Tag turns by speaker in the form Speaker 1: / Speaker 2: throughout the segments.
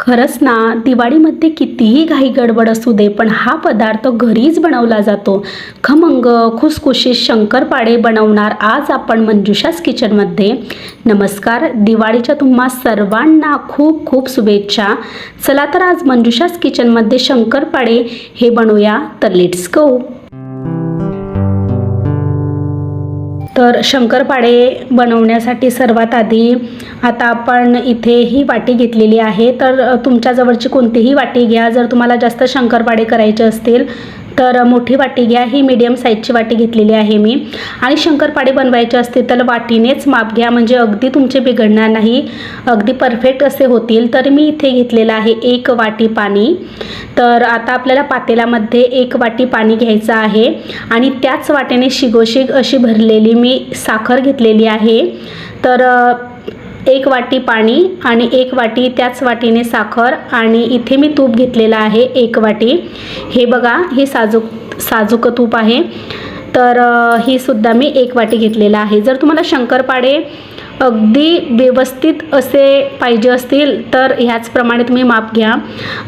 Speaker 1: खरंच ना दिवाळीमध्ये कितीही घाई गडबड असू दे पण हा पदार्थ घरीच बनवला जातो. खमंग खुसखुशीत शंकरपाळे बनवणार आज आपण मंजुषास किचनमध्ये. नमस्कार दिवाळीच्या तुम्हा सर्वांना खूप खूप शुभेच्छा. चला तर आज मंजुषास किचनमध्ये शंकरपाळे हे बनवूया. तर लेट्स गो तर शंकरपाळे बनवण्यासाठी सर्वात आधी आता आपण इथे ही वाटी घेतलेली आहे. तर तुमच्याजवळची कोणतीही वाटी घ्या. जर तुम्हाला जास्त शंकरपाळे करायचे असतील तर मोठी वाटी घ्या ही मीडियम साईजची वाटी घेतलेली आहे मी. आणि शंकरपाळे बनवायचे असतील तर वाटीनेच माप घ्या म्हणजे अगदी तुमचे बिघडणार नाही. अगदी परफेक्ट असे होतील. तर मी इथे घेतलेलं आहे एक वाटी पाणी. तर आता आपल्याला पातेल्यामध्ये एक वाटी पाणी घ्यायचं आहे. आणि त्याच वाटेने शिगोशिग अशी भरलेली मी साखर घेतलेली आहे. तर एक वाटी पाणी आणि एक वाटी त्याच वाटीने साखर आणि इथे मी तूप घेतलेलं आहे एक वाटी. हे बघा हे साजूक साजूक तूप आहे. तर ही सुद्धा मी एक वाटी घेतलेलं आहे. जर तुम्हाला शंकरपाळे अगदी व्यवस्थित असे पाहिजे असतील तर ह्याचप्रमाणे तुम्ही माप घ्या.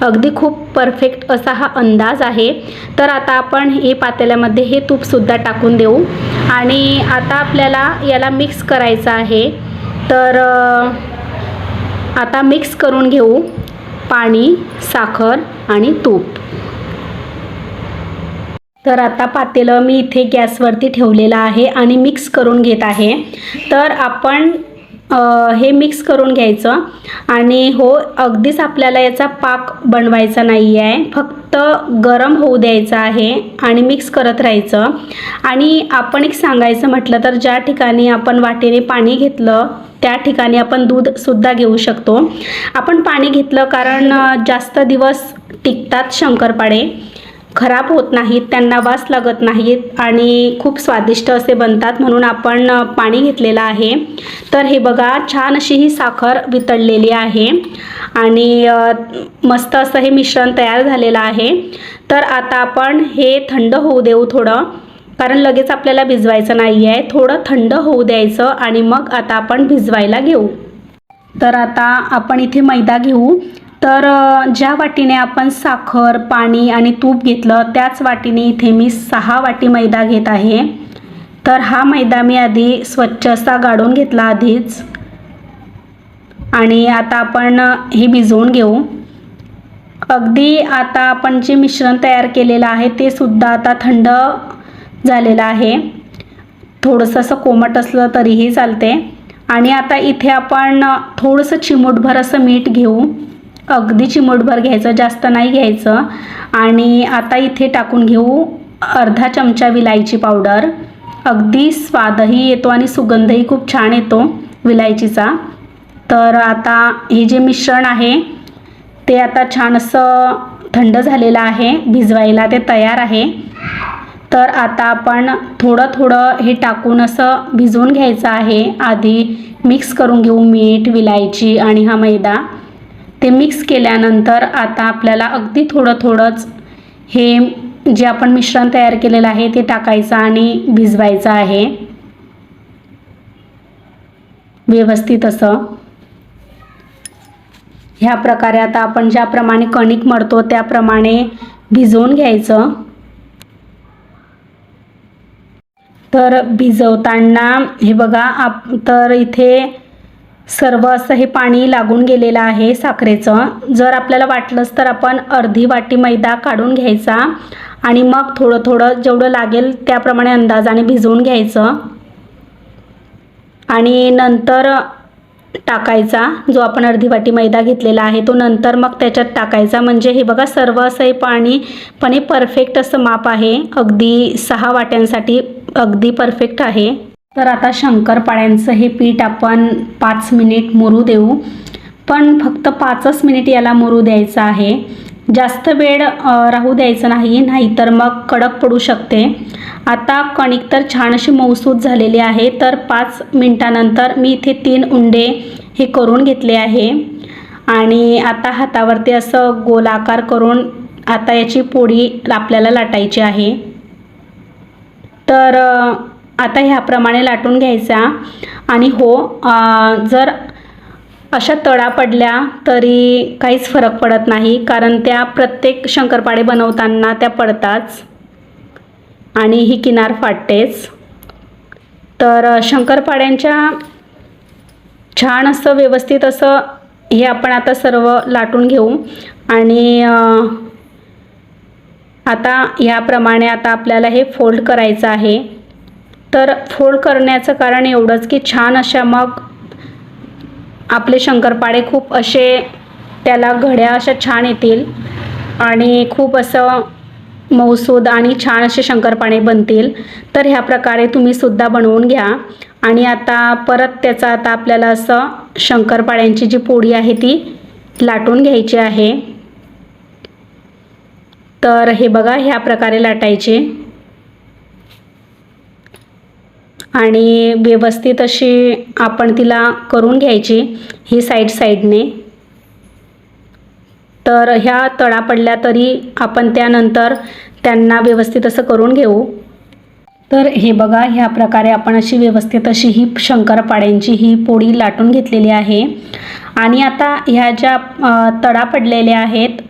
Speaker 1: अगदी खूप परफेक्ट असा हा अंदाज आहे. तर आता आपण हे पातेल्यामध्ये हे तूपसुद्धा टाकून देऊ. आणि आता आपल्याला याला मिक्स करायचं आहे. तर आता मिक्स करून घेऊ. पाणी साखर आणि तूप. तर आता पातेलं मी इथे गॅसवरती ठेवलेलं आहे आणि मिक्स करून घेत आहे. तर आपण हे मिक्स करून घ्यायचं. आणि हो अगदीच आपल्याला याचा पाक बनवायचा नाही आहे फक्त गरम होऊ द्यायचं आहे आणि मिक्स करत राहायचं. आणि आपण एक सांगायचं म्हटलं तर ज्या ठिकाणी आपण वाटेने पाणी घेतलं त्या ठिकाणी आपण दूधसुद्धा घेऊ शकतो. आपण पाणी घेतलं कारण जास्त दिवस टिकतात शंकरपाळे. खराब होत नाहीत त्यांना वास लागत नाहीत आणि खूप स्वादिष्ट असे बनतात म्हणून आपण पाणी घेतलेलं आहे. तर हे बघा छान अशी ही साखर वितळलेली आहे आणि मस्त असं हे मिश्रण तयार झालेलं आहे. तर आता आपण हे थंड होऊ देऊ थोडं कारण लगेच आपल्याला भिजवायचं नाही आहे थोडं थंड होऊ द्यायचं आणि मग आता आपण भिजवायला घेऊ. तर आता आपण इथे मैदा घेऊ. तर ज्या वाटीने आपण साखर पाणी आणि तूप घेतलं त्याच वाटीने इथे मी सहा वाटी मैदा घेत आहे. तर हा मैदा मी आधी स्वच्छ असा गाडून घेतला आधीच. आणि आता आपण हे भिजवून घेऊ. अगदी आता आपण जे मिश्रण तयार केलेलं आहे ते सुद्धा आता थंड झालेलं आहे. थोडंसं असं कोमट असलं तरीही चालते. आणि आता इथे आपण थोडंसं चिमूटभर असं मीठ घेऊ. अगदी चिमूटभर घ्यायचं जास्त नाही घ्यायचं. आणि आता इथे टाकून घेऊ अर्धा चमचा विलायची पावडर. अगदी स्वादही येतो आणि सुगंधही खूप छान येतो विलायचीचा. तर आता हे जे मिश्रण आहे ते आता छान असं थंड झालेलं आहे भिजवायला ते तयार आहे. तर आता आपण थोडं थोडं हे टाकून असं भिजवून घ्यायचं आहे. आधी मिक्स करून घेऊ मीठ विलायची आणि हा मैदा. ते मिक्स केल्यानंतर आता आपल्याला अगदी थोडं थोडंच हे जे आपण मिश्रण तयार केलेलं आहे ते टाकायचं आणि भिजवायचं आहे. व्यवस्थित असं. ह्या प्रकारे आता आपण ज्याप्रमाणे कणिक मळतो त्याप्रमाणे भिजवून घ्यायचं. तर भिजवताना हे बघा आप तर इथे सर्व असं हे पाणी लागून गेलेलं आहे साखरेचं. जर आपल्याला वाटलंच तर आपण अर्धी वाटी मैदा काढून घ्यायचा आणि मग थोडं थोडं जेवढं लागेल त्याप्रमाणे अंदाजाने भिजवून घ्यायचं. आणि नंतर टाकायचा जो आपण अर्धी वाटी मैदा घेतलेला आहे तो नंतर मग त्याच्यात टाकायचा. म्हणजे हे बघा सर्व असं हे पाणी पण हे परफेक्ट असं माप आहे. अगदी सहा वाट्यांसाठी अगदी परफेक्ट आहे. तर आता शंकरपाळ्यांचं हे पीठ आपण पाच मिनिट मुरू देऊ. पण फक्त पाचच मिनिट याला मुरू द्यायचं आहे. जास्त वेळ राहू द्यायचं नाही नाहीतर मग कडक पडू शकते. आता कणिक तर छान अशी मऊसूत झालेली आहे तर पाच मिनटानंतर मी इथे तीन उंडे हे करून घेतले आहे. आणि आता हातावरती असं गोलाकार करून आता याची पोळी आपल्याला लाटायची आहे. तर आता ह्याप्रमाणे लाटून घ्यायचा. आणि हो जर अशा तळा पडल्या तरी काहीच फरक पडत नाही कारण त्या प्रत्येक शंकरपाळे बनवताना त्या पडताच. आणि ही किनार फाटतेच तर शंकरपाड्यांच्या छान असं व्यवस्थित असं हे आपण आता सर्व लाटून घेऊ. आणि आता ह्याप्रमाणे आता आपल्याला हे फोल्ड करायचं आहे. तर फोल्ड करण्याचं कारण एवढंच की छान अशा मग आपले शंकरपाळे खूप असे त्याला घड्या अशा छान येतील आणि खूप असं मऊसूद आणि छान असे शंकरपाळे बनतील. तर ह्या प्रकारे तुम्ही सुद्धा बनवून घ्या. आणि आता परत त्याचा आता आपल्याला असं शंकरपाळ्यांची जी पोळी आहे ती लाटून घ्यायची आहे. तर हे बघा ह्या प्रकारे लाटायचे. आणि व्यवस्थित अशी आपण तिला करून घ्यायची ही साईड साईडने तर ह्या तळा पडल्या तरी आपण त्यानंतर त्यांना व्यवस्थित असं करून घेऊ. तर हे बघा ह्या प्रकारे आपण अशी व्यवस्थित अशी ही शंकरपाड्यांची ही पोळी लाटून घेतलेली आहे. आणि आता ह्या ज्या तळा पडलेल्या आहेत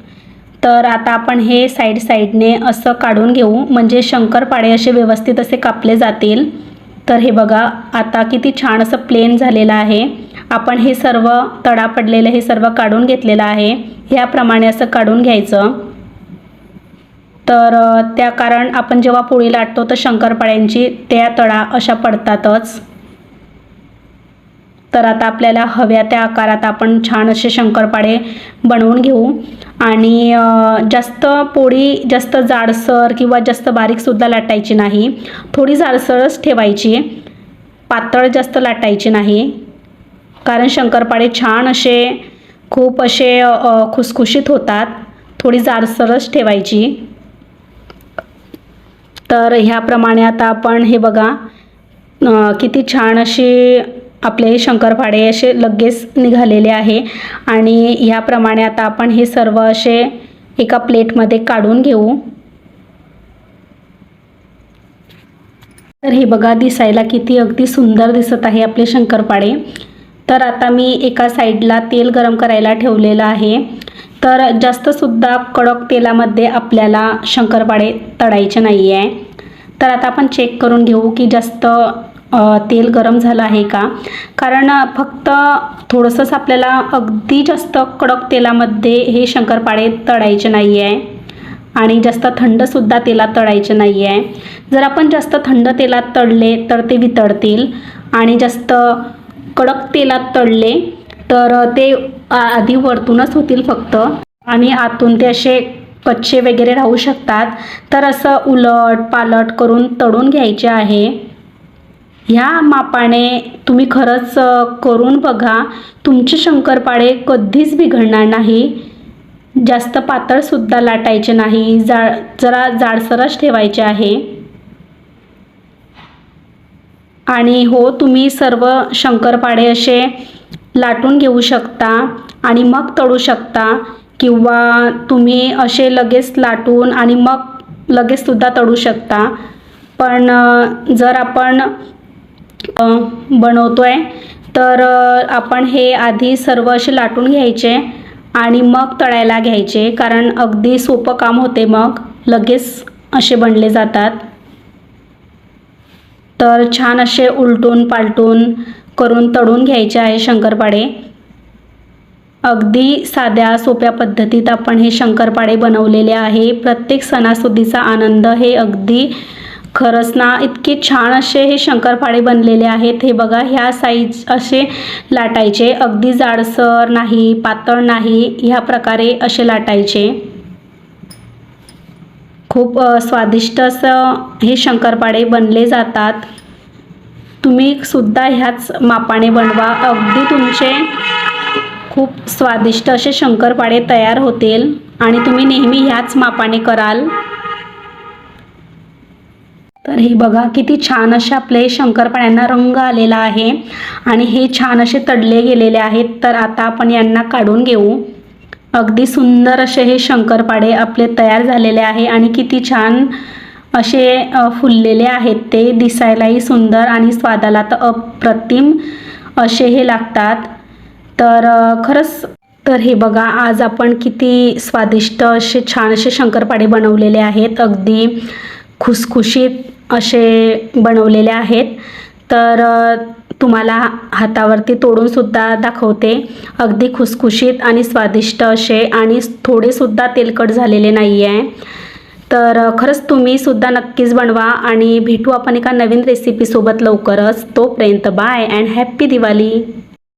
Speaker 1: तर आता आपण हे साईड साईडने असं काढून घेऊ. म्हणजे शंकरपाळे असे व्यवस्थित असे कापले जातील. तर हे बघा आता किती छान असं प्लेन झालेलं आहे. आपण हे सर्व तडा पडलेलं हे सर्व काढून घेतलेलं आहे. ह्याप्रमाणे असं काढून घ्यायचं. तर त्या कारण आपण जेव्हा पोळी लाटतो तर शंकरपाळ्यांची त्या तळा अशा पडतातच. तर आता आपल्याला हव्या त्या आकारात आपण छान असे शंकरपाळे बनवून घेऊ. आणि जास्त पोळी जास्त जाडसर किंवा जास्त बारीकसुद्धा लाटायची नाही. थोडी जाडसरच ठेवायची. पातळ जास्त लाटायची नाही. कारण शंकरपाळे छान असे खूप असे खुसखुशीत होतात. थोडी जाडसरच ठेवायची. तर ह्याप्रमाणे आता आपण हे बघा किती छान अशी आपले शंकरपाळे असे लगेच निघालेले आहे. आणि ह्याप्रमाणे आता आपण हे सर्व असे एका प्लेटमध्ये काढून घेऊ. तर हे बघा दिसायला किती अगदी सुंदर दिसत आहे आपले शंकरपाळे तर आता मी एका साईडला तेल गरम करायला ठेवलेलं आहे. तर जास्तसुद्धा कडक तेलामध्ये आपल्याला शंकरपाळे तळायचे नाही आहे तर आता आपण चेक करून घेऊ की जास्त तेल गरम झालं आहे का? कारण फक्त थोडंसंच आपल्याला अगदी जास्त कडक तेलामध्ये हे शंकरपाळे तळायचे नाही आहे आणि जास्त थंडसुद्धा तेलात तळायचे नाही आहे जर आपण जास्त थंड तेलात तळले तर ते वितळतील. आणि जास्त कडक तेलात तळले तर ते आधी वरतूनच होतील फक्त. आणि आतून ते असे कच्चे वगैरे राहू शकतात. तर असं उलट पालट करून तळून घ्यायचे आहे. ह्या मापाने तुम्ही खरंच करून बघा. तुमचे शंकरपाळे कधीच बिघडणार नाही. जास्त पातळसुद्धा लाटायचे नाही. जा जरा जाडसरच ठेवायचे आहे. आणि हो तुम्ही सर्व शंकरपाळे असे लाटून घेऊ शकता आणि मग तळू शकता. किंवा तुम्ही असे लगेच लाटून आणि मग लगेचसुद्धा तळू शकता. पण जर आपण बनवतो आहे तर आपण हे आधी सर्व असे लाटून घ्यायचे आणि मग तळायला घ्यायचे. कारण अगदी सोपं काम होते मग. लगेच असे बनले जातात. तर छान असे उलटून पालटून करून तळून घ्यायचे आहे शंकरपाळे. अगदी साध्या सोप्या पद्धतीत आपण हे शंकरपाळे बनवलेले आहे. प्रत्येक सणासुदीचा आनंद हे अगदी खरंच ना इतके छान असे हे शंकरपाळे बनलेले आहेत. हे बघा ह्या साईज असे लाटायचे. अगदी जाडसर नाही पातळ नाही ह्या प्रकारे असे लाटायचे. खूप स्वादिष्ट असं हे शंकरपाळे बनले जातात. तुम्ही सुद्धा ह्याच मापाने बनवा. अगदी तुमचे खूप स्वादिष्ट असे शंकरपाळे तयार होतील आणि तुम्ही नेहमी ह्याच मापाने कराल. तर हे बघा किती छान असे आपले शंकरपाळ्यांना रंग आलेला आहे. आणि हे छान असे तडले गेलेले आहेत. तर आता आपण यांना काढून घेऊ. अगदी सुंदर असे हे शंकरपाळे आपले तयार झालेले आहे. आणि किती छान असे फुललेले आहेत ते. दिसायलाही सुंदर आणि स्वादाला तर अप्रतिम असे हे लागतात. तर खरंच तर हे बघा आज आपण किती स्वादिष्ट असे छान असे शंकरपाडे बनवलेले आहेत. अगदी खुसखुशीत असे बनवलेले आहेत. तर तुम्हाला हातावरती तोडूनसुद्धा दाखवते. अगदी खुसखुशीत आणि स्वादिष्ट असे आणि थोडेसुद्धा तेलकट झालेले नाही आहे तर खरंच तुम्ही सुद्धा नक्कीच बनवा आणि भेटू आपण एका नवीन रेसिपीसोबत लवकरच. तोपर्यंत बाय अँड हॅप्पी दिवाळी!